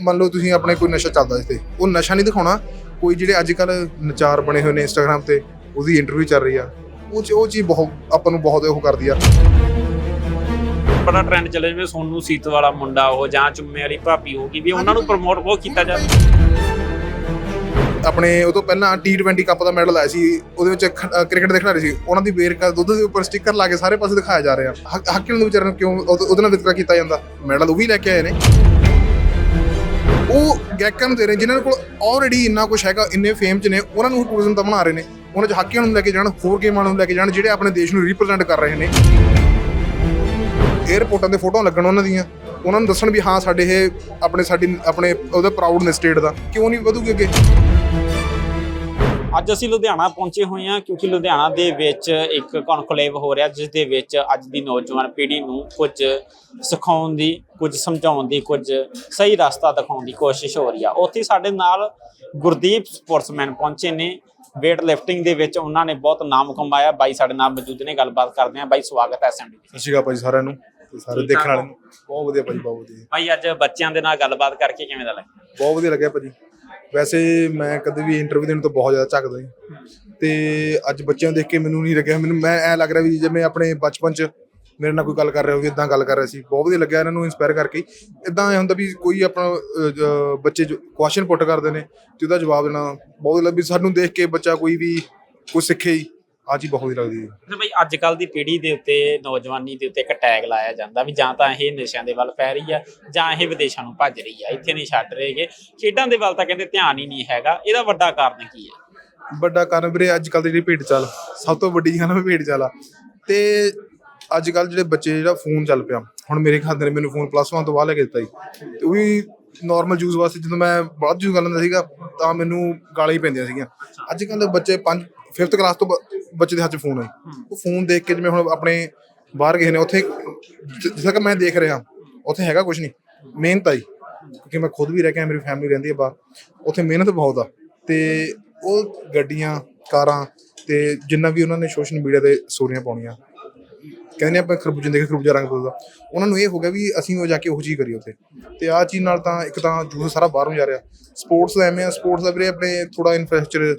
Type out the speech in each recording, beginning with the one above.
ਮੰਨ ਲਓ ਤੁਸੀਂ ਆਪਣੇ ਕੋਈ ਨਸ਼ਾ ਚੱਲਦਾ ਜਿੱਥੇ ਉਹ ਨਸ਼ਾ ਨਹੀਂ ਦਿਖਾਉਣਾ। ਕੋਈ ਜਿਹੜੇ ਅੱਜ ਕੱਲ ਨਚਾਰ ਬਣੇ ਹੋਏ ਨੇ ਇੰਸਟਾਗ੍ਰam ਤੇ ਉਹਦੀ ਇੰਟਰਵਿਊ ਚੱਲ ਰਹੀ ਆ। ਉਹ ਚ ਉਹ ਚੀਜ਼ ਬਹੁਤ ਆਪਾਂ ਨੂੰ ਬਹੁਤ ਉਹ ਕਰਦੀ ਆ। ਬੜਾ ਟ੍ਰੈਂਡ ਚੱਲੇ ਜਿਵੇਂ ਸੋਨੂ ਸੀਤ ਵਾਲਾ ਮੁੰਡਾ ਉਹ ਜਾਂ ਚੁੰਮੇ ਵਾਲੀ ਭਾਬੀ ਹੋ ਗਈ ਵੀ ਉਹਨਾਂ ਨੂੰ ਪ੍ਰਮੋਟ ਬਹੁਤ ਕੀਤਾ ਜਾਵੇ ਆਪਣੇ ਉਹ ਤੋਂ ਪਹਿਲਾਂ T20 ਕੱਪ ਦਾ ਮੈਡਲ ਆਇਆ ਸੀ ਉਹਦੇ ਵਿੱਚ ਕ੍ਰਿਕਟ ਦੇ ਖਿਡਾਰੀ ਸੀ। ਉਹਨਾਂ ਦੀ ਵੇਰਕਾ ਦੁੱਧ ਦੇ ਉੱਪਰ ਸਟicker ਲਾ ਕੇ ਸਾਰੇ ਪਾਸੇ ਦਿਖਾਇਆ ਜਾ ਰਿਹਾ। ਹੱਕ- ਨੂੰ ਵਿਚਾਰਨ ਕਿਉਂ ਉਹਦੇ ਉਹਦੇ ਨਾਲ ਵਿਤਕਰਾ ਕੀਤਾ ਜਾਂਦਾ। ਮੈਡਲ ਉਹ ਵੀ ਲੈ ਕੇ ਆਏ ਨੇ। ਉਹ ਗਾਇਕਾਂ ਨੂੰ ਦੇ ਰਹੇ ਜਿਨ੍ਹਾਂ ਕੋਲ ਆਲਰੇਡੀ ਇੰਨਾ ਕੁਝ ਹੈਗਾ, ਇੰਨੇ ਫੇਮ 'ਚ ਨੇ, ਉਹਨਾਂ ਨੂੰ ਟੂਰਿਜ਼ਮ ਤਾਂ ਬਣਾ ਰਹੇ ਨੇ। ਉਹਨਾਂ 'ਚ ਹਾਕੀਆਂ ਨੂੰ ਲੈ ਕੇ ਜਾਣ, ਹੋਰ ਗੇਮਾਂ ਨੂੰ ਲੈ ਕੇ ਜਾਣ, ਜਿਹੜੇ ਆਪਣੇ ਦੇਸ਼ ਨੂੰ ਰਿਪਰੈਜ਼ੈਂਟ ਕਰ ਰਹੇ ਨੇ। 에어ਪੋਰਟਾਂ ਤੇ ਫੋਟੋਆਂ ਲੱਗਣ ਉਹਨਾਂ ਦੀਆਂ। ਉਹਨਾਂ ਨੂੰ ਦੱਸਣ ਵੀ, ਹਾਂ, ਸਾਡੇ ਇਹ ਆਪਣੇ, ਸਾਡੀ, ਆਪਣੇ ਉਹਦਾ ਪ੍ਰਾਊਡ ਨੇ ਸਟੇਟ ਦਾ। ਕਿਉਂ ਨਹੀਂ ਵਧੂਗੇ ਅੱਗੇ? ਅੱਜ ਅਸੀਂ ਲੁਧਿਆਣਾ ਪਹੁੰਚੇ ਹੋਏ ਹਾਂ ਕਿਉਂਕਿ ਲੁਧਿਆਣਾ ਦੇ ਵਿੱਚ ਇੱਕ ਕਨਕਲੇਵ ਹੋ ਰਿਹਾ ਜਿਸ ਦੇ ਵਿੱਚ ਅੱਜ ਦੀ ਨੌਜਵਾਨ ਪੀੜ੍ਹੀ ਨੂੰ ਕੁਝ ਸਿਖਾਉਣ ਦੀ ਕੁਝ ਸਮਝਾਉਣ ਦੀ ਕੁਝ ਸਹੀ ਰਸਤਾ ਦਿਖਾਉਣ ਦੀ ਕੋਸ਼ਿਸ਼ ਹੋ ਰਹੀ ਆ। ਉੱਥੇ ਸਾਡੇ ਨਾਲ ਗੁਰਦੀਪ ਸਪੋਰਟਸਮੈਨ ਪਹੁੰਚੇ ਨੇ। weight lifting ਦੇ ਵਿੱਚ ਉਹਨਾਂ ਨੇ ਬਹੁਤ ਨਾਮ ਕਮਾਇਆ। ਬਾਈ ਸਾਡੇ ਨਾਲ ਮੌਜੂਦ ਨੇ ਗੱਲਬਾਤ ਕਰਦੇ ਹਾਂ ਬਾਈ ਸਵਾਗਤ ਹੈ ਐਸਐਮਡੀ ਸਤਿ ਸ਼੍ਰੀ ਅਕਾਲ ਭਾਜੀ ਸਾਰਿਆਂ ਨੂੰ ਤੇ ਸਾਰੇ ਦੇਖਣ ਵਾਲਿਆਂ ਨੂੰ। ਬਹੁਤ ਵਧੀਆ ਭਾਜੀ ਬਹੁਤ ਵਧੀਆ। ਬਾਈ ਅੱਜ ਬੱਚਿਆਂ ਦੇ ਨਾਲ ਗੱਲਬਾਤ ਕਰਕੇ ਕਿਵੇਂ ਦਾ ਲੱਗਿਆ? ਬਹੁਤ ਵਧੀਆ ਲੱਗਿਆ ਭਾਜੀ। ਵੈਸੇ ਮੈਂ ਕਦੇ ਵੀ ਇੰਟਰਵਿਊ ਦੇਣ ਤੋਂ ਬਹੁਤ ਜ਼ਿਆਦਾ ਝੱਕਦਾ ਸੀ ਤੇ ਅੱਜ ਬੱਚਿਆਂ ਨੂੰ ਦੇਖ ਕੇ ਮੈਨੂੰ ਨਹੀਂ ਲੱਗਿਆ। ਮੈਨੂੰ ਮੈਂ ਐ ਲੱਗ ਰਿਹਾ ਵੀ ਜਿਵੇਂ ਆਪਣੇ ਬਚਪਨ 'ਚ ਮੇਰੇ ਨਾਲ ਕੋਈ ਗੱਲ ਕਰ ਰਿਹਾ ਹੋਵੇ ਇਦਾਂ ਗੱਲ ਕਰ ਰਿਹਾ ਸੀ। ਬਹੁਤ ਵਧੀਆ ਲੱਗਿਆ ਇਹਨਾਂ ਨੂੰ ਇੰਸਪਾਇਰ ਕਰਕੇ। ਇਦਾਂ ਐ ਹੁੰਦਾ ਵੀ ਕੋਈ ਆਪਣਾ ਅਹ, ਜ- ਬੱਚੇ ਕੁਐਸਚਨ ਪੁੱਟ ਕਰਦੇ ਨੇ ਤੇ ਉਹਦਾ ਜਵਾਬ ਦੇਣਾ ਬਹੁਤ ਵਧੀਆ ਵੀ ਸਾਨੂੰ ਦੇਖ ਕੇ ਬੱਚਾ ਕੋਈ ਵੀ ਕੁਝ ਸਿੱਖੇ ਹੀ ਆ ਚੀਜ਼ ਬਹੁਤ ਵਧੀਆ ਲੱਗਦੀ ਹੈ। ਤੇ ਬਈ ਅੱਜ ਕੱਲ ਦੀ ਪੀੜ੍ਹੀ ਦੇ ਉੱਤੇ ਨੌਜਵਾਨੀ ਦੇ ਉੱਤੇ ਇੱਕ ਟੈਗ ਲਾਇਆ ਜਾਂਦਾ ਵੀ ਜਾਂ ਤਾਂ ਇਹ ਨਸ਼ਿਆਂ ਦੇ ਵੱਲ ਪੈ ਰਹੀ ਆ ਜਾਂ ਇਹ ਵਿਦੇਸ਼ਾਂ ਨੂੰ ਭੱਜ ਰਹੀ ਆ ਇੱਥੇ ਨਹੀਂ ਛੱਡ ਰਹੇਗੇ ਖੇਡਾਂ ਦੇ ਵੱਲ ਤਾਂ ਕਹਿੰਦੇ ਧਿਆਨ ਹੀ ਨਹੀਂ ਹੈਗਾ ਇਹਦਾ ਵੱਡਾ ਕਾਰਨ ਕੀ ਹੈ ਵੱਡਾ ਕਾਰਨ ਵੀਰੇ ਅੱਜ ਕੱਲ ਦੀ ਜਿਹੜੀ ਭੇਡ ਚਾਲ ਸਭ ਤੋਂ ਵੱਡੀ ਗੱਲ ਹੈ ਭੇਡ ਚਾਲ ਆ। ਤੇ ਅੱਜ ਕੱਲ ਜਿਹੜੇ ਬੱਚੇ ਜਿਹੜਾ ਫੋਨ ਚੱਲ ਪਿਆ ਹੁਣ ਮੇਰੇ ਖਾਤੇ ਨੇ ਮੈਨੂੰ ਫੋਨ ਪਲੱਸ 1 ਤੋਂ ਬਾਅਦ ਲੈ ਕੇ ਦਿੱਤਾ ਸੀ ਤੇ ਉਹ ਵੀ ਨਾਰਮਲ ਯੂਜ਼ ਵਾਸਤੇ ਜਦੋਂ ਮੈਂ ਬਾਅਦ ਯੂਜ਼ ਕਰ ਲੈਂਦਾ ਸੀਗਾ ਤਾਂ ਮੈਨੂੰ ਗਾਲਾਂ ਹੀ ਪੈਂਦੀਆਂ ਸੀਗੀਆਂ। ਅੱਜ ਕੱਲ ਦੇ ਬੱਚੇ 5 5th ਕਲਾਸ ਤੋਂ ਬ- ਬੱਚੇ ਦੇ ਹੱਥ 'ਚ ਫੋਨ ਹੈ। ਉਹ ਫੋਨ ਦੇਖ ਕੇ ਜਿਵੇਂ ਹੁਣ ਆਪਣੇ ਬਾਹਰ ਗਏ ਨੇ ਉੱਥੇ ਜ- ਜਿਸ ਤੱਕ ਮੈਂ ਦੇਖ ਰਿਹਾ ਉੱਥੇ ਹੈਗਾ ਕੁਝ ਨਹੀਂ। ਮਿਹਨਤ ਆਈ ਕਿਉਂਕਿ ਮੈਂ ਖੁਦ ਵੀ ਰਹਿ ਕੇ ਆਇਆ, ਮੇਰੀ ਫੈਮਿਲੀ ਰਹਿੰਦੀ ਹੈ ਬਾਹਰ। ਉੱਥੇ ਮਿਹਨਤ ਬਹੁਤ ਆ। ਤੇ ਉਹ ਗੱਡੀਆਂ ਕਾਰਾਂ ਤੇ ਜਿੰਨਾ ਵੀ ਉਹਨਾਂ ਨੇ ਸੋਸ਼ਲ ਮੀਡੀਆ ਤੇ ਸਟੋਰੀਆਂ ਪਾਉਣੀਆਂ। ਕਹਿੰਦੇ ਨੇ ਆਪਾਂ ਖਰਬੂਜੇ ਦੇਖ ਖਰਬੂਜਾ ਰੰਗ ਬਦਲਦਾ। ਉਹਨਾਂ ਨੂੰ ਇਹ ਹੋ ਗਿਆ ਵੀ ਅਸੀਂ ਉਹ ਜਾ ਕੇ ਉਹ ਚੀਜ਼ ਕਰੀਏ ਉੱਥੇ। ਤੇ ਆਹ ਚੀਜ਼ ਨਾਲ ਤਾਂ ਇੱਕ ਤਾਂ ਜੂਸ ਸਾਰਾ ਬਾਹਰੋਂ ਜਾ ਰਿਹਾ। ਸਪੋਰਟਸ ਦਾ ਐਵੇਂ ਆ ਸਪੋਰਟਸ ਦਾ ਵੀਰੇ ਆਪਣੇ ਥੋੜਾ ਇਨਫਰਾਸਟ੍ਰਕਚਰ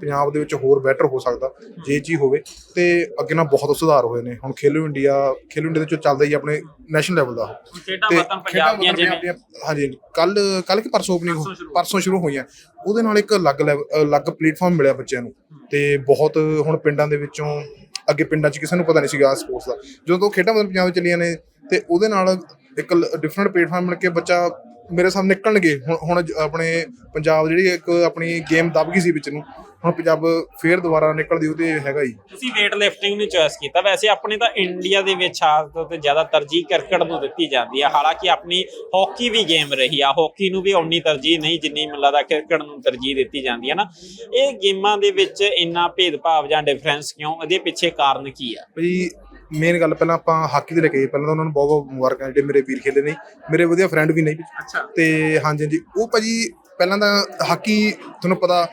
ਪੰਜਾਬ ਦੇ ਵਿੱਚ ਹੋਰ ਬੈਟਰ ਹੋ ਸਕਦਾ ਜੇ ਚੀਜ਼ ਹੋਵੇ। ਤੇ ਅੱਗੇ ਨਾਲ ਬਹੁਤ ਸੁਧਾਰ ਹੋਏ ਨੇ। ਹੁਣ ਖੇਲੋ ਇੰਡੀਆ ਖੇਲੋ ਇੰਡੀਆ ਦੇ ਵਿੱਚ ਚੱਲਦਾ ਹੀ ਆਪਣੇ ਨੈਸ਼ਨਲ ਲੈਵਲ ਦਾ। ਤੇ ਪੰਜਾਬ ਦੀਆਂ ਜਿਵੇਂ ਹਾਂਜੀ ਕੱਲ ਕੱਲ ਕਿ ਪਰਸੋਂ ਓਪਨਿੰਗ ਪਰਸੋਂ ਸ਼ੁਰੂ। ਹੋਈਆਂ। ਉਹਦੇ ਨਾਲ ਇੱਕ ਅਲੱਗ level- ਅਲੱਗ ਪਲੇਟਫਾਰਮ ਮਿਲਿਆ ਬੱਚਿਆਂ ਨੂੰ। ਤੇ ਬਹੁਤ ਹੁਣ ਪਿੰਡਾਂ ਦੇ ਵਿੱਚੋਂ ਅੱਗੇ ਪਿੰਡਾਂ 'ਚ ਕਿਸੇ ਨੂੰ ਪਤਾ ਨਹੀਂ ਸੀਗਾ ਸਪੋਰਟਸ ਦਾ। ਜਦੋਂ ਤੋਂ ਖੇਡਾਂ ਮਤਲਬ ਪੰਜਾਬ ਵਿੱਚ ਚੱਲੀਆਂ ਨੇ ਤੇ ਉਹਦੇ ਨਾਲ ਇੱਕ ਡਿਫਰੈਂਟ ਪਲੇਟਫਾਰਮ ਮਿਲ ਕੇ ਬੱਚਾ ਮੇਰੇ ਸਾਹਮਣੇ ਨਿਕਲਣਗੇ। ਹੁਣ ਹੁਣ ਜ- ਆਪਣੇ ਪੰਜਾਬ ਜਿਹੜੀ ਇੱਕ ਆਪਣੀ ਗੇਮ ਦਬ ਗਈ ਸੀ ਵਿੱਚ ਨੂੰ ਹੁਣ ਪੰਜਾਬ ਫੇਰ ਦੁਬਾਰਾ ਨਿਕਲਦੀ ਉਹਦੇ ਹੈਗਾ ਹੀ। ਤੁਸੀਂ weight lifting ਨੂੰ ਚੋਇਸ ਕੀਤਾ। ਵੈਸੇ ਆਪਣੇ ਤਾਂ ਇੰਡੀਆ ਦੇ ਵਿੱਚ ਤੌਰ ਤੇ ਜ਼ਿਆਦਾ ਤਰਜੀਹ ਕ੍ਰਿਕਟ ਨੂੰ ਦਿੱਤੀ ਜਾਂਦੀ ਹੈ ਹਾਲਾਂਕਿ ਆਪਣੀ ਹਾਕੀ ਵੀ ਗੇਮ ਰਹੀ ਆ। ਹਾਕੀ ਨੂੰ ਵੀ ਉਨੀ ਤਰਜੀਹ ਨਹੀਂ ਜਿੰਨੀ ਮੈਨੂੰ ਲੱਗਦਾ ਕ੍ਰਿਕਟ ਨੂੰ ਤਰਜੀਹ ਦਿੱਤੀ ਜਾਂਦੀ ਹੈ ਨਾ। ਇਹ ਗੇਮਾਂ ਦੇ ਵਿੱਚ ਇੰਨਾ ਭੇਦਭਾਵ ਜਾਂ ਡਿਫਰੈਂਸ ਕਿਉਂ? ਇਹਦੇ ਪਿੱਛੇ ਕਾਰਨ ਕੀ ਆ? ਭਈ ਮੇਨ ਗੱਲ ਪਹਿਲਾਂ ਆਪਾਂ ਹਾਕੀ ਦੇ ਲੈ ਕੇ। ਪਹਿਲਾਂ ਤਾਂ ਉਹਨਾਂ ਨੂੰ ਬਹੁਤ ਬਹੁਤ ਮੁਬਾਰਕਾਂ ਜਿਹੜੇ ਮੇਰੇ ਵੀਰ ਖੇਲੇ ਨੇ। ਮੇਰੇ ਵਧੀਆ ਫਰੈਂਡ ਵੀ ਨੇ। ਅੱਛਾ। ਤੇ ਹਾਂਜੀ ਹਾਂਜੀ। ਉਹ ਭਾਜੀ ਪਹਿਲਾਂ ਤਾਂ ਹਾਕੀ ਤੁਹਾਨੂੰ ਪਤਾ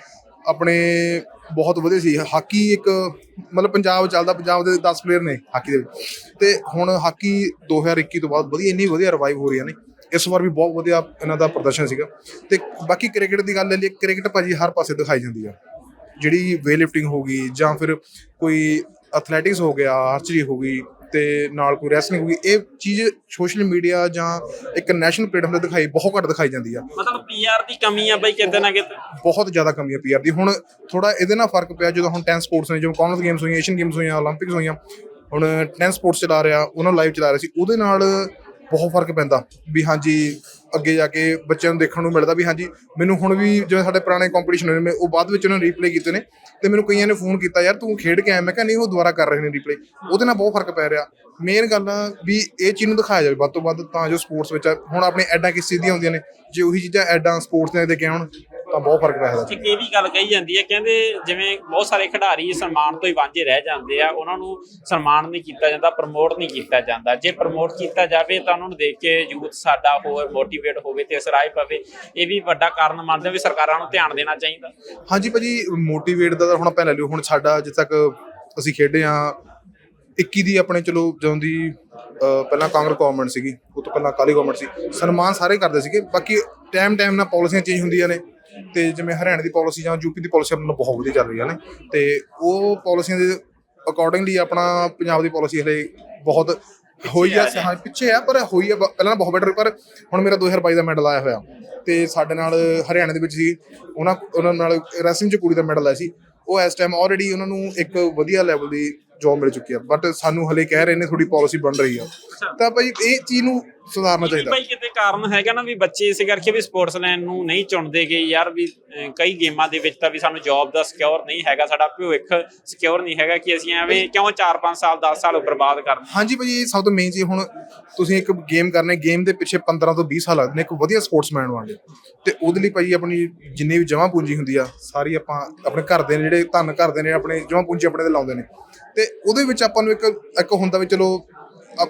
ਆਪਣੇ ਬਹੁਤ ਵਧੀਆ ਸੀ। ਹਾਕੀ ਇੱਕ ਮਤਲਬ ਪੰਜਾਬ ਚੱਲਦਾ, ਪੰਜਾਬ ਦੇ 10 ਪਲੇਅਰ ਨੇ ਹਾਕੀ ਦੇ ਵਿੱਚ। ਤੇ ਹੁਣ ਹਾਕੀ 2021 ਤੋਂ ਬਾਅਦ ਵਧੀਆ, ਇੰਨੀ ਵਧੀਆ ਰਿਵਾਈਵ ਹੋ ਰਹੀਆਂ ਨੇ। ਇਸ ਵਾਰ ਵੀ ਬਹੁਤ ਵਧੀਆ ਇਹਨਾਂ ਦਾ ਪ੍ਰਦਰਸ਼ਨ ਸੀਗਾ। ਤੇ ਬਾਕੀ ਕ੍ਰਿਕਟ ਦੀ ਗੱਲ ਲੈ ਲਈਏ, ਕ੍ਰਿਕਟ ਭਾਜੀ ਹਰ ਪਾਸੇ ਦਿਖਾਈ ਜਾਂਦੀ ਆ। ਜਿਹੜੀ ਵੇ ਲਿਫਟਿੰਗ ਹੋ ਗਈ ਜਾਂ ਫਿਰ ਕੋਈ ਐਥਲੈਟਿਕਸ ਹੋ ਗਿਆ ਆਰਚਰੀ ਹੋ ਗਈ ਤੇ ਨਾਲ ਕੋਈ ਰੈਸਲਿੰਗ ਗਈ ਇਹ ਚੀਜ਼ ਸੋਸ਼ਲ ਮੀਡੀਆ ਜਾਂ ਇੱਕ ਨੈਸ਼ਨਲ ਪਲੇਟਫਾਰਮ ਤੇ ਦਿਖਾਈ ਬਹੁਤ ਘੱਟ ਦਿਖਾਈ ਜਾਂਦੀ ਆ। ਮਤਲਬ ਪੀਆਰ ਦੀ ਕਮੀ ਆ ਬਈ ਕਿਤੇ ਨਾ ਕਿਤੇ? ਬਹੁਤ ਜ਼ਿਆਦਾ ਕਮੀ ਆ ਪੀਆਰ ਦੀ। ਹੁਣ ਥੋੜਾ ਇਹਦੇ ਨਾਲ ਫ਼ਰਕ ਪਿਆ ਜਦੋਂ ਹੁਣ 10 ਸਪੋਰਟਸ ਨੇ ਜਿਵੇਂ ਕਾਮਨਵੈਲਥ ਗੇਮਸ ਹੋਈਆਂ ਏਸ਼ੀਅਨ ਗੇਮਸ ਹੋਈਆਂ 올림픽ਸ ਹੋਈਆਂ ਹੁਣ 10 ਸਪੋਰਟਸ ਚਲਾ ਰਿਹਾ ਉਹਨਾਂ ਲਾਈਵ ਚਲਾ ਰਿਹਾ ਸੀ ਉਹਦੇ ਨਾਲ ਬਹੁਤ ਫ਼ਰਕ ਪੈਂਦਾ ਵੀ ਹਾਂਜੀ ਅੱਗੇ ਜਾ ਕੇ ਬੱਚਿਆਂ ਨੂੰ ਦੇਖਣ ਨੂੰ ਮਿਲਦਾ ਵੀ ਹਾਂਜੀ, ਮੈਨੂੰ ਹੁਣ ਵੀ ਜਿਵੇਂ ਸਾਡੇ ਪੁਰਾਣੇ ਕੰਪੀਟੀਸ਼ਨ ਹੋਏ ਨੇ ਉਹ ਬਾਅਦ ਵਿੱਚ ਉਹਨਾਂ ਨੇ ਰੀਪਲੇ ਕੀਤੇ ਨੇ ਤੇ ਮੈਨੂੰ ਕਈਆਂ ਨੇ ਫੋਨ ਕੀਤਾ, ਯਾਰ ਤੂੰ ਖੇਡ ਕੇ ਆਇਆ? ਮੈਂ ਕਿਹਾ, ਨਹੀਂ, ਉਹ ਦੁਬਾਰਾ ਕਰ ਰਹੇ ਨੇ ਰੀਪਲੇ ਉਹਦੇ ਨਾਲ ਬਹੁਤ ਫ਼ਰਕ ਪੈ ਰਿਹਾ। ਮੇਨ ਗੱਲ ਆ ਵੀ ਇਹ ਚੀਜ਼ ਨੂੰ ਦਿਖਾਇਆ ਜਾਵੇ ਵੱਧ ਤੋਂ ਵੱਧ ਤਾਂ ਜੋ ਸਪੋਰਟਸ ਵਿੱਚ ਹੁਣ ਆਪਣੇ ਐਡਾਂ ਕਿਸ ਚੀਜ਼ ਦੀਆਂ ਹੁੰਦੀਆਂ ਨੇ? ਜੇ ਉਹੀ ਚੀਜ਼ਾਂ ਐਡਾਂ ਸਪੋਰਟਸ ਦੀਆਂ ਦੇ ਕੇ ਆਉਣ ਤਾਂ ਬਹੁਤ ਫ਼ਰਕ ਪੈ ਇੱਕ ਇਹ ਵੀ ਗੱਲ ਕਹੀ ਜਾਂਦੀ ਹੈ ਕਹਿੰਦੇ ਜਿਵੇਂ ਬਹੁਤ ਸਾਰੇ ਖਿਡਾਰੀ ਸਨਮਾਨ ਤੋਂ ਹੀ ਵਾਂਝੇ ਰਹਿ ਜਾਂਦੇ ਆ ਉਹਨਾਂ ਨੂੰ ਸਨਮਾਨ ਨਹੀਂ ਕੀਤਾ ਜਾਂਦਾ ਪ੍ਰਮੋਟ ਨਹੀਂ ਕੀਤਾ ਜਾਂਦਾ। ਜੇ ਪ੍ਰਮੋਟ ਕੀਤਾ ਜਾਵੇ ਤਾਂ ਉਹਨਾਂ ਨੂੰ ਦੇਖ ਕੇ ਯੂਥ ਸਾਡਾ ਹੋਰ ਮੋਟੀਵੇਟ ਹੋਵੇ ਤੇ ਅਸਰਾਏ ਪਵੇ। ਇਹ ਵੀ ਵੱਡਾ ਕਾਰਨ ਮੰਨਦੇ ਵੀ ਸਰਕਾਰਾਂ ਨੂੰ ਧਿਆਨ ਦੇਣਾ ਚਾਹੀਦਾ। ਹਾਂਜੀ ਭਾਜੀ ਮੋਟੀਵੇਟ ਦਾ ਹੁਣ ਆਪਾਂ ਲੈ ਲਿਓ ਹੁਣ ਸਾਡਾ ਜਿੱਥੇ ਤੱਕ ਅਸੀਂ ਖੇਡੇ ਆ 21 ਦੀ ਆਪਣੇ ਚਲੋ ਜਦੋਂ ਦੀ ਪਹਿਲਾਂ ਕਾਂਗਰਸ ਗਵਰਨਮੈਂਟ ਸੀਗੀ ਉਹ ਤੋਂ ਪਹਿਲਾਂ ਅਕਾਲੀ ਗਵਰਨਮੈਂਟ ਸੀ ਸਨਮਾਨ ਸਾਰੇ ਕਰਦੇ ਸੀਗੇ ਬਾਕੀ ਟਾਈਮ ਟਾਈਮ ਨਾਲ ਪਾਲਿਸੀਆਂ ਚੇਂਜ ਹੁੰਦੀਆਂ ਨੇ। ਤੇ ਜਿਵੇਂ ਹਰਿਆਣਾ ਦੀ ਪਾਲਿਸੀ ਜਾਂ ਯੂਪੀ ਦੀ ਪਾਲਿਸੀ ਆਪਣਾ ਬਹੁਤ ਵਧੀਆ ਚੱਲ ਰਹੀਆਂ ਨੇ ਤੇ ਉਹ ਪਾਲਿਸੀਆਂ ਦੇ ਅਕੋਰਡਿੰਗਲੀ ਆਪਣਾ ਪੰਜਾਬ ਦੀ ਪਾਲਿਸੀ ਹਲੇ ਬਹੁਤ ਹੋਈ ਆ ਹਾਂ ਪਿੱਛੇ ਆ ਪਰ ਹੋਈ ਆ ਪਹਿਲਾਂ ਬਹੁਤ ਬੈਟਰ ਪਰ ਹੁਣ ਮੇਰਾ 2022 ਦਾ ਮੈਡਲ ਆਇਆ ਹੋਇਆ। ਤੇ ਸਾਡੇ ਨਾਲ ਹਰਿਆਣਾ ਦੇ ਵਿੱਚ ਸੀ ਉਹਨਾਂ ਉਹਨਾਂ ਨਾਲ ਰੈਸਲਿੰਗ ਚ ਕੁੜੀ ਦਾ ਮੈਡਲ ਆਇਆ ਸੀ। ਉਹ ਇਸ ਟਾਈਮ ਆਲਰੇਡੀ ਉਹਨਾਂ ਨੂੰ ਇੱਕ ਵਧੀਆ ਲੈਵਲ ਦੀ ਜੌਬ ਮਿਲ ਚੁੱਕੀ ਆ। ਬਟ ਸਾਨੂੰ ਹਲੇ ਕਹਿ ਰਹੇ ਨੇ ਥੋੜੀ ਪਾਲਿਸੀ ਬਣ ਰਹੀ ਆ। ਤਾਂ ਭਾਈ ਇਹ ਚੀਜ਼ ਨੂੰ ਸੁਧਾਰਨਾ ਚਾਹੀਦਾ। ਭਾਈ ਕਿਤੇ ਕਾਰਨ ਹੈਗਾ ਨਾ ਵੀ ਬੱਚੇ ਇਸੇ ਕਰਕੇ ਵੀ ਸਪੋਰਟਸ ਲਾਈਨ ਨੂੰ ਨਹੀਂ ਚੁਣਦੇਗੇ ਯਾਰ ਵੀ ਕਈ ਗੇਮਾਂ ਦੇ ਵਿੱਚ ਤਾਂ ਵੀ ਸਾਨੂੰ ਜੌਬ ਦਾ ਸਿਕਿਉਰ ਨਹੀਂ ਹੈਗਾ। ਸਾਡਾ ਭਵਿੱਖ ਸਿਕਿਉਰ ਨਹੀਂ ਹੈਗਾ ਕਿ ਅਸੀਂ ਐਵੇਂ ਕਿਉਂ 4-5 ਸਾਲ 10 ਸਾਲ ਬਰਬਾਦ ਕਰਨਾ ਹਾਂਜੀ ਭਾਜੀ ਇਹ ਸਭ ਤੋਂ ਮੇਨ ਚੀਜ਼ ਹੁਣ ਤੁਸੀਂ ਇੱਕ ਗੇਮ ਕਰਨਾ ਗੇਮ ਦੇ ਪਿੱਛੇ 15 ਤੋਂ 20 ਸਾਲ ਲੱਗਦੇ ਨੇ ਇੱਕ ਵਧੀਆ ਸਪੋਰਟਸਮੈਨ ਬਣ ਲਈ ਤੇ ਉਹਦੇ ਲਈ ਭਾਜੀ ਆਪਣੀ ਜਿੰਨੀ ਵੀ ਜਮ੍ਹਾਂ ਪੂੰਜੀ ਹੁੰਦੀ ਆ ਸਾਰੀ ਆਪਾਂ ਆਪਣੇ ਘਰ ਦੇ ਨੇ ਜਿਹੜੇ ਧਨ ਘਰ ਦੇ ਨੇ ਆਪਣੇ ਜਮ੍ਹਾਂ ਪੂੰਜੀ ਆਪਣੇ ਤੇ ਲਾਉਂਦੇ ਨੇ। ਤੇ ਉਹਦੇ ਵਿੱਚ ਆਪਾਂ ਨੂੰ ਇੱਕ ਇੱਕ ਹੁੰਦਾ ਵੀ ਚਲੋ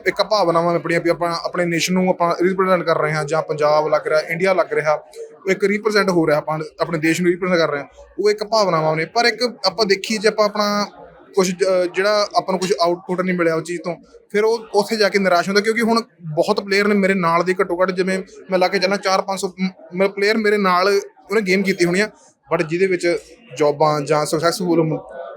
ਇੱਕ ਭਾਵਨਾਵਾਂ ਆਪਣੀਆਂ ਵੀ ਆਪਾਂ, ਆਪਣੇ ਨੇਸ਼ਨ ਨੂੰ ਆਪਾਂ ਰਿਪਰੈਜ਼ੈਂਟ ਕਰ ਰਹੇ ਹਾਂ, ਜਾਂ ਪੰਜਾਬ ਲੱਗ ਰਿਹਾ ਇੰਡੀਆ ਲੱਗ ਰਿਹਾ, ਉਹ ਇੱਕ ਰਿਪਰੈਜ਼ੈਂਟ ਹੋ ਰਿਹਾ, ਆਪਾਂ ਆਪਣੇ ਦੇਸ਼ ਨੂੰ ਰਿਪਰੈਜ਼ੈਂਟ ਕਰ ਰਹੇ ਹਾਂ, ਉਹ ਇੱਕ ਭਾਵਨਾਵਾਂ ਨੇ। ਪਰ ਇੱਕ ਆਪਾਂ ਦੇਖੀਏ ਜੇ ਆਪਾਂ ਆਪਣਾ ਕੁਝ ਜਿਹੜਾ ਆਪਾਂ ਨੂੰ ਕੁਝ ਆਊਟਪੁੱਟ ਨਹੀਂ ਮਿਲਿਆ ਉਹ ਚੀਜ਼ ਤੋਂ, ਫਿਰ ਉਹ ਉੱਥੇ ਜਾ ਕੇ ਨਿਰਾਸ਼ ਹੁੰਦਾ, ਕਿਉਂਕਿ ਹੁਣ ਬਹੁਤ ਪਲੇਅਰ ਨੇ ਮੇਰੇ ਨਾਲ ਦੇ ਘੱਟੋ ਘੱਟ, ਜਿਵੇਂ ਮੈਂ ਲਾ ਕੇ ਚੱਲਾਂ 4-500 ਮੈਂ ਪਲੇਅਰ ਮੇਰੇ ਨਾਲ ਉਹਨੇ ਗੇਮ ਕੀਤੀ ਹੋਣੀ ਆ ਬਟ ਜਿਹਦੇ ਵਿੱਚ ਜੌਬਾਂ ਜਾਂ ਸਕਸੈਸਫੁਲ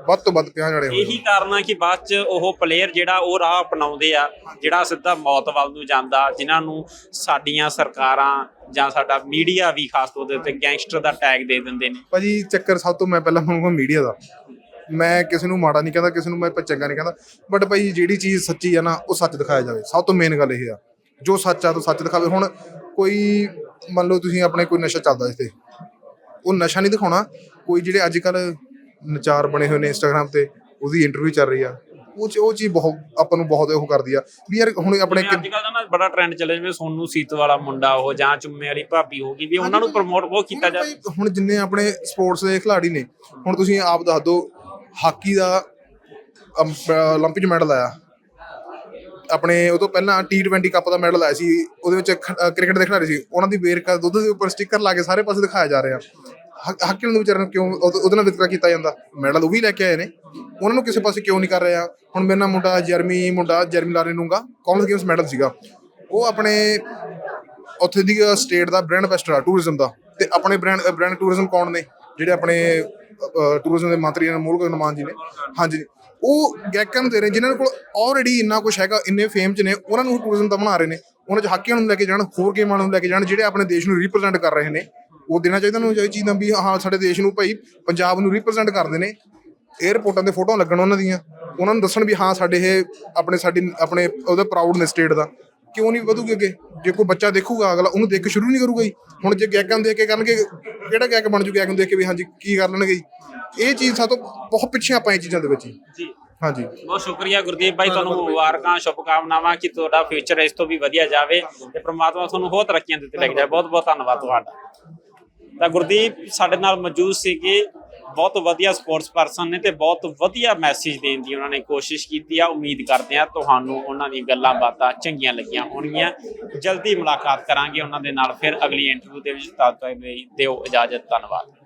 ਵੱਧ ਤੋਂ ਵੱਧ 50 ਜਣੇ ਹੋਏ ਇਹੀ ਕਾਰਨ ਆ ਕਿ ਬਾਅਦ ਚ ਉਹ ਪਲੇਅਰ ਜਿਹੜਾ ਉਹ ਰਾਹ ਅਪਣਾਉਂਦੇ ਆ ਜਿਹੜਾ ਸਿੱਧਾ ਮੌਤ ਵੱਲ ਨੂੰ ਜਾਂਦਾ ਜਿਨ੍ਹਾਂ ਨੂੰ ਸਾਡੀਆਂ ਸਰਕਾਰਾਂ ਜਾਂ ਸਾਡਾ ਮੀਡੀਆ ਵੀ ਖਾਸ ਤੌਰ ਦੇ ਉੱਤੇ ਗੈਂਗਸਟਰ ਦਾ ਟੈਗ ਦੇ ਦਿੰਦੇ ਨੇ। ਭਾਜੀ ਚੱਕਰ ਸਭ ਤੋਂ ਮੈਂ ਪਹਿਲਾਂ ਮੰਗੂਗਾ ਮੀਡੀਆ ਦਾ। ਮੈਂ ਕਿਸੇ ਨੂੰ ਮਾੜਾ ਨਹੀਂ ਕਹਿੰਦਾ ਕਿਸੇ ਨੂੰ ਮੈਂ ਚੰਗਾ ਨਹੀਂ ਕਹਿੰਦਾ ਬਟ ਭਾਈ ਜਿਹੜੀ ਚੀਜ਼ ਸੱਚੀ ਆ ਨਾ ਉਹ ਸੱਚ ਦਿਖਾਇਆ ਜਾਵੇ। ਸਭ ਤੋਂ ਮੇਨ ਗੱਲ ਇਹ ਆ ਜੋ ਸੱਚ ਆ ਤਾਂ ਸੱਚ ਦਿਖਾਵੇ। ਹੁਣ ਕੋਈ ਮੰਨ ਲਓ ਤੁਸੀਂ ਆਪਣੇ ਕੋਈ ਨਸ਼ਾ ਚੱਲਦਾ ਇੱਥੇ ਉਹ ਨਸ਼ਾ ਨਹੀਂ ਦਿਖਾਉਣਾ। ਕੋਈ ਜਿਹੜੇ ਅੱਜ ਕੱਲ ਨਚਾਰ ਬਣੇ ਹੋਏ ਨੇ ਇੰਸਟਾਗ੍ਰam ਤੇ ਉਹਦੀ ਇੰਟਰਵਿਊ ਚੱਲ ਰਹੀ ਆ ਉਹ ਚ ਉਹ ਚੀਜ਼ ਬਹੁਤ ਆਪਾਂ ਨੂੰ ਬਹੁਤ ਉਹ ਕਰਦੀ ਆ ਵੀ ਯਾਰ ਹੁਣ ਆਪਣੇ ਜਿਵੇਂ ਅੱਜ ਕੱਲ੍ਹ ਦਾ ਨਾ ਬੜਾ ਟ੍ਰੈਂਡ ਚੱਲਿਆ ਜਿਵੇਂ ਸੋਨੂ ਸੀਤ ਵਾਲਾ ਮੁੰਡਾ ਉਹ ਜਾਂ ਚੁੰਮੇ ਵਾਲੀ ਭਾਬੀ ਹੋਗੀ ਵੀ ਉਹਨਾਂ ਨੂੰ ਪ੍ਰਮੋਟ ਬਹੁਤ ਕੀਤਾ ਜਾ ਭਾਈ ਹੁਣ ਜਿੰਨੇ ਆਪਣੇ ਸਪੋਰਟਸ ਦੇ ਖਿਡਾਰੀ ਨੇ ਹੁਣ ਤੁਸੀਂ ਆਪ ਦੱਸ ਦਿਓ ਹਾਕੀ ਦਾ 올림픽 ਮੈਡਲ ਆਇਆ ਆਪਣੇ ਉਹ ਤੋਂ ਪਹਿਲਾਂ T20 ਕੱਪ ਦਾ ਮੈਡਲ ਆਇਆ ਸੀ ਉਹਦੇ ਵਿੱਚ ਕ੍ਰਿਕਟ ਦੇ ਖਿਡਾਰੀ ਸੀ ਉਹਨਾਂ ਦੀ ਵੇਰਕਾ ਦੁੱਧ ਦੇ ਉੱਪਰ ਸਟicker ਲਾ ਕੇ ਸਾਰੇ ਪਾਸੇ ਦਿਖਾਇਆ ਜਾ ਰਿਹਾ ਹਾ- ਹਾਕੀ ਨੂੰ ਵਿਚਾਰਨ ਕਿਉਂ ਉਹਦੇ ਉਹਦੇ ਨਾਲ ਵਿਤਕਰਾ ਕੀਤਾ ਜਾਂਦਾ? ਮੈਡਲ ਉਹ ਵੀ ਲੈ ਕੇ ਆਏ ਨੇ। ਉਹਨਾਂ ਨੂੰ ਕਿਸੇ ਪਾਸੇ ਕਿਉਂ ਨਹੀਂ ਕਰ ਰਿਹਾ? ਹੁਣ ਮੇਰੇ ਨਾਲ ਮੁੰਡਾ ਜਰਮੀ ਮੁੰਡਾ ਜਰਮੀ ਲਾਰੇ ਨੂੰਗਾ ਕਾਮਨਵੈਲਥ ਗੇਮਸ ਮੈਡਲ ਸੀਗਾ। ਉਹ ਆਪਣੇ ਉੱਥੇ ਦੀ ਸਟੇਟ ਦਾ ਬ੍ਰਾਂਡ ਐਂਬੈਸਡਰ ਆ ਟੂਰਿਜ਼ਮ ਦਾ। ਤੇ ਆਪਣੇ ਬ੍ਰਾਂਡ ਬ੍ਰਾਂਡ ਟੂਰਿਜ਼ਮ ਕੌਣ ਨੇ? ਜਿਹੜੇ ਆਪਣੇ ਟੂਰਿਜ਼ਮ ਦੇ ਮੰਤਰੀ ਨੇ ਮੋਲਕ ਨਮਾਨ ਜੀ ਨੇ। ਹਾਂਜੀ। ਉਹ ਗਾਇਕਾਂ ਨੂੰ ਦੇ ਰਹੇ ਜਿਨ੍ਹਾਂ ਕੋਲ ਆਲਰੇਡੀ ਇੰਨਾ ਕੁਝ ਹੈਗਾ, ਇੰਨੇ ਫੇਮ ਚ ਨੇ, ਉਹਨਾਂ ਨੂੰ ਟੂਰਿਜ਼ਮ ਦਾ ਬਣਾ ਰਹੇ ਨੇ। ਉਹਨਾਂ ਚ ਹਾਕੀਆਂ ਨੂੰ ਲੈ ਕੇ ਜਾਣ, ਹੋਰ ਗੇਮਾਂ ਨੂੰ ਲੈ ਕੇ ਜਾਣ, ਜਿਹੜੇ ਆਪਣੇ ਦੇਸ਼ ਨੂੰ ਰਿਪਰੈਜ਼ੈਂਟ ਕਰ ਰਹੇ ਨੇ। ਉਹ ਦੇਣਾ ਚਾਹੀਦਾ ਨੂੰ ਇਹ ਚੀਜ਼ ਦਾ ਵੀ ਹਾਂ ਸਾਡੇ ਦੇਸ਼ ਨੂੰ ਭਾਈ ਪੰਜਾਬ ਨੂੰ ਰਿਪਰੈਜ਼ੈਂਟ ਕਰਦੇ ਨੇ। 에ਅਰਪੋਰਟਾਂ ਦੇ ਫੋਟੋਆਂ ਲੱਗਣ ਉਹਨਾਂ ਦੀਆਂ। ਉਹਨਾਂ ਨੂੰ ਦੱਸਣ ਵੀ ਹਾਂ ਸਾਡੇ ਇਹ ਆਪਣੇ ਸਾਡੀ ਆਪਣੇ ਉਹਦਾ ਪ੍ਰਾਊਡ ਨੇ ਸਟੇਟ ਦਾ। ਕਿਉਂ ਨਹੀਂ ਵਧੂਗੇ ਅੱਗੇ? ਜੇ ਕੋਈ ਬੱਚਾ ਦੇਖੂਗਾ ਅਗਲਾ ਉਹਨੂੰ ਦੇਖ ਕੇ ਸ਼ੁਰੂ ਨਹੀਂ ਕਰੂਗਾ ਜੀ। ਹੁਣ ਜੇ ਨੂੰ ਦੇਖ ਕੇ ਕਰਨਗੇ ਕਿਹੜਾ ਗੈਕ ਬਣ ਜੂ ਗੈਕ ਨੂੰ ਦੇਖ ਕੇ ਵੀ ਹਾਂਜੀ ਕੀ ਕਰ ਲੈਣਗੇ ਇਹ ਚੀਜ਼ ਸਾਤੋਂ ਬਹੁਤ ਪਿੱਛੇ ਆਪਾਂ ਇਹ ਚੀਜ਼ਾਂ ਦੇ ਵਿੱਚ ਜੀ। ਹਾਂਜੀ। ਬਹੁਤ ਸ਼ੁਕਰੀਆ ਗੁਰਦੀਪ ਭਾਈ ਤੁਹਾਨੂੰ ਮੁਬਾਰਕਾਂ ਸ਼ੁਭਕਾਮਨਾਵਾਂ ਕਿ ਤੁਹਾਡਾ ਫਿਊਚਰ ਇਸ ਤੋਂ ਵੀ ਵਧੀਆ ਜਾਵੇ ਤੇ ਪ੍ਰਮਾਤਮਾ ਤੁਹਾਨੂੰ ਹੋਰ ਤਰੱਕੀਆਂ ਦਿੱਤੇ ਲੈ ਕੇ ਜਾਵੇ। ਬਹੁਤ ਬਹੁਤ ਧੰਨਵਾਦ ਤੁਹਾਡਾ। ਤਾਂ ਗੁਰਦੀਪ ਸਾਡੇ ਨਾਲ ਮੌਜੂਦ ਸੀਗੇ। ਬਹੁਤ ਵਧੀਆ ਸਪੋਰਟਸ ਪਰਸਨ ਨੇ ਤੇ ਬਹੁਤ ਵਧੀਆ ਮੈਸੇਜ ਦੇਣ ਦੀ ਉਹਨਾਂ ਨੇ ਕੋਸ਼ਿਸ਼ ਕੀਤੀ ਆ। ਉਮੀਦ ਕਰਦੇ ਆ ਤੁਹਾਨੂੰ ਉਹਨਾਂ ਦੀ ਗੱਲਾਂ ਬਾਤਾਂ ਚੰਗੀਆਂ ਲੱਗੀਆਂ ਹੋਣਗੀਆਂ। ਜਲਦੀ ਮੁਲਾਕਾਤ ਕਰਾਂਗੇ ਉਹਨਾਂ ਦੇ ਨਾਲ, ਫਿਰ ਅਗਲੀ ਇੰਟਰਵਿਊ ਦੇ ਵਿੱਚ ਤਦ ਤੱਕ ਲਈ ਦਿਓ ਇਜਾਜ਼ਤ। ਧੰਨਵਾਦ।